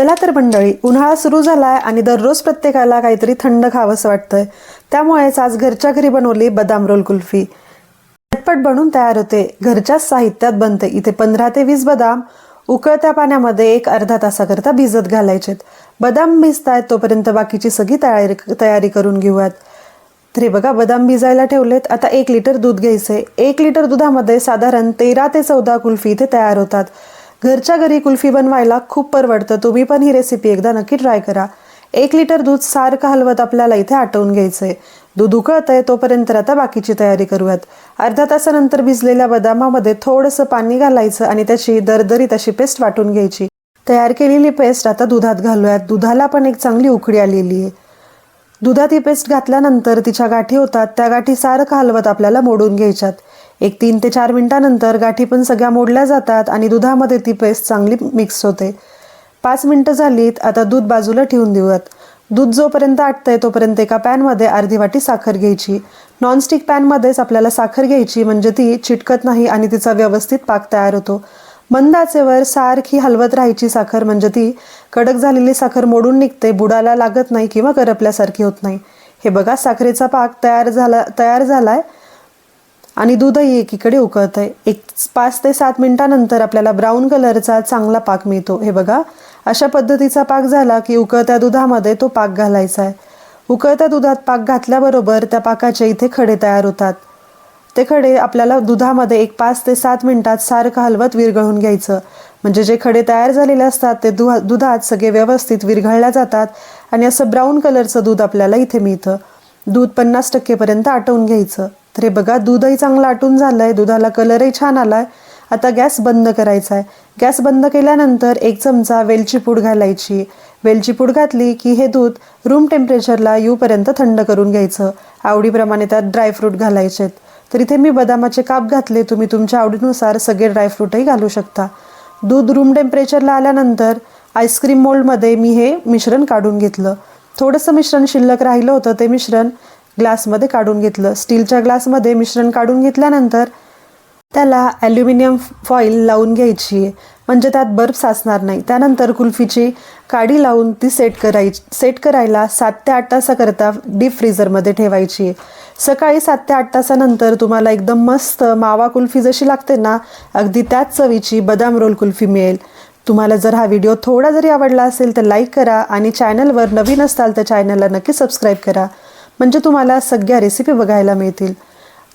चला तर मंडळी उन्हाळा सुरू झालाय आणि दररोज प्रत्येकाला काहीतरी थंड खावंसं वाटतंय. त्यामुळेच आज घरच्या घरी बनवली बदाम रोल कुल्फी. झटपट बनून तयार होते. घरच्याच साहित्यात बनते. इथे पंधरा ते वीस बदाम उकळत्या पाण्यामध्ये एक अर्धा तासाकरता भिजत घालायचेत. बदाम भिजतायत तोपर्यंत बाकीची सगळी तयारी तयारी करून घेऊयात. तरी बघा बदाम भिजायला ठेवलेत. आता एक लिटर दूध घ्यायचंय. एक लिटर दुधामध्ये साधारण तेरा ते चौदा कुल्फी इथे तयार होतात. घरच्या घरी कुल्फी बनवायला खूप परवडतं. तुम्ही पण ही रेसिपी एकदा नक्की ट्राय करा. एक लिटर दूध सारखं हलवत आपल्याला इथे आटवून घ्यायचंय. दूध उकळतंय तोपर्यंत आता बाकीची तयारी करूयात. अर्ध्या तासानंतर भिजलेल्या बदामामध्ये थोडंसं पाणी घालायचं आणि त्याची दरदरीत अशी पेस्ट वाटून घ्यायची. तयार केलेली पेस्ट आता दुधात घालूयात. दुधाला पण एक चांगली उकळी आलेली आहे. दुधात ही पेस्ट घातल्यानंतर तिच्या गाठी होतात. त्या गाठी सारखं हलवत आपल्याला मोडून घ्यायच्यात. एक तीन ते चार मिनटानंतर गाठी पण सगळ्या मोडल्या जातात आणि दुधामध्ये ती पेस्ट चांगली मिक्स होते. पाच मिनिटं झालीत आता दूध बाजूला ठेवून देऊयात. दूध जोपर्यंत आटतंय तोपर्यंत एका पॅनमध्ये अर्धी वाटी साखर घ्यायची. नॉनस्टिक पॅनमध्येच आपल्याला साखर घ्यायची म्हणजे ती चिटकत नाही आणि तिचा व्यवस्थित पाक तयार होतो. मंदाचेवर सारखी हलवत राहायची साखर म्हणजे ती कडक झालेली साखर मोडून निघते बुडाला लागत नाही किंवा करपल्यासारखी होत नाही. हे बघा साखरेचा पाक तयार झाला तयार झालाय. आणि दूधही एकीकडे उकळत आहे एक पाच ते सात मिनिटानंतर आपल्याला ब्राऊन कलरचा चांगला पाक मिळतो. हे बघा अशा पद्धतीचा पाक झाला की उकळत्या दुधामध्ये तो पाक घालायचा आहे. उकळत्या दुधात पाक घातल्याबरोबर त्या पाकाचे इथे खडे तयार होतात. ते खडे आपल्याला दुधामध्ये एक पाच ते सात मिनिटात सारखं हलवत विरघळून घ्यायचं. म्हणजे जे खडे तयार झालेले असतात ते दुहा दुधात सगळे व्यवस्थित विरघळल्या जातात आणि असं ब्राऊन कलरचं दूध आपल्याला इथे मिळतं. दूध पन्नास टक्केपर्यंत आटवून घ्यायचं. अरे बघा दूधही चांगलं आटून झालं आहे दुधाला कलरही छान आला आहे आता गॅस बंद करायचा आहे गॅस बंद केल्यानंतर एक चमचा वेलची पूड घालायची. वेलची पूड घातली की हे दूध रूम टेम्परेचरला येऊपर्यंत थंड करून घ्यायचं. आवडीप्रमाणे त्यात ड्रायफ्रूट घालायचेत. तर इथे मी बदामाचे काप घातले तुम्ही तुमच्या आवडीनुसार सगळे ड्रायफ्रूटही घालू शकता. दूध रूम टेम्परेचरला आल्यानंतर आईस्क्रीम मोल्डमध्ये मी हे मिश्रण काढून घेतलं. थोडंसं मिश्रण शिल्लक राहिलं होतं ते मिश्रण ग्लासमध्ये काढून घेतलं. स्टीलच्या ग्लासमध्ये मिश्रण काढून घेतल्यानंतर त्याला ॲल्युमिनियम फॉईल लावून घ्यायची. आहे म्हणजे त्यात बर्फ साचणार नाही. त्यानंतर कुल्फीची काडी लावून ती सेट करायची. सेट करायला सात ते आठ तासाकरता डीप फ्रीझरमध्ये ठेवायची. आहे सकाळी सात ते आठ तासानंतर तुम्हाला एकदम मस्त मावा कुल्फी जशी लागते ना अगदी त्याच चवीची बदाम रोल कुल्फी मिळेल. तुम्हाला जर हा व्हिडिओ थोडा जरी आवडला असेल तर लाईक करा आणि चॅनलवर नवीन असाल तर चॅनलला नक्की सबस्क्राईब करा. म्हणजे तुम्हाला सगळ्या रेसिपी बघायला मिळतील.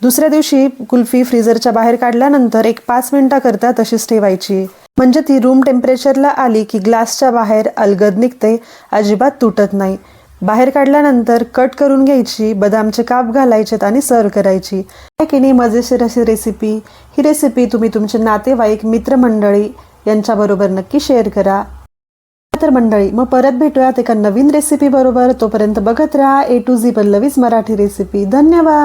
दुसऱ्या दिवशी कुल्फी फ्रीजरच्या बाहेर काढल्यानंतर एक पाच मिनिटाकरता तशीच ठेवायची. म्हणजे ती रूम टेम्परेचरला आली की ग्लासच्या बाहेर अलगद निघते अजिबात तुटत नाही. बाहेर काढल्यानंतर कट करून घ्यायची बदामचे काप घालायचेत आणि सर्व करायची. आहे की नाही मजेशीर अशी रेसिपी ही रेसिपी तुम्ही तुमचे नातेवाईक मित्रमंडळी यांच्याबरोबर नक्की शेअर करा. तर मंडळी मग परत भेटूयात एका नवीन रेसिपी बरोबर. तोपर्यंत बघत राहा A to Z Pallavi's Marathi recipe धन्यवाद!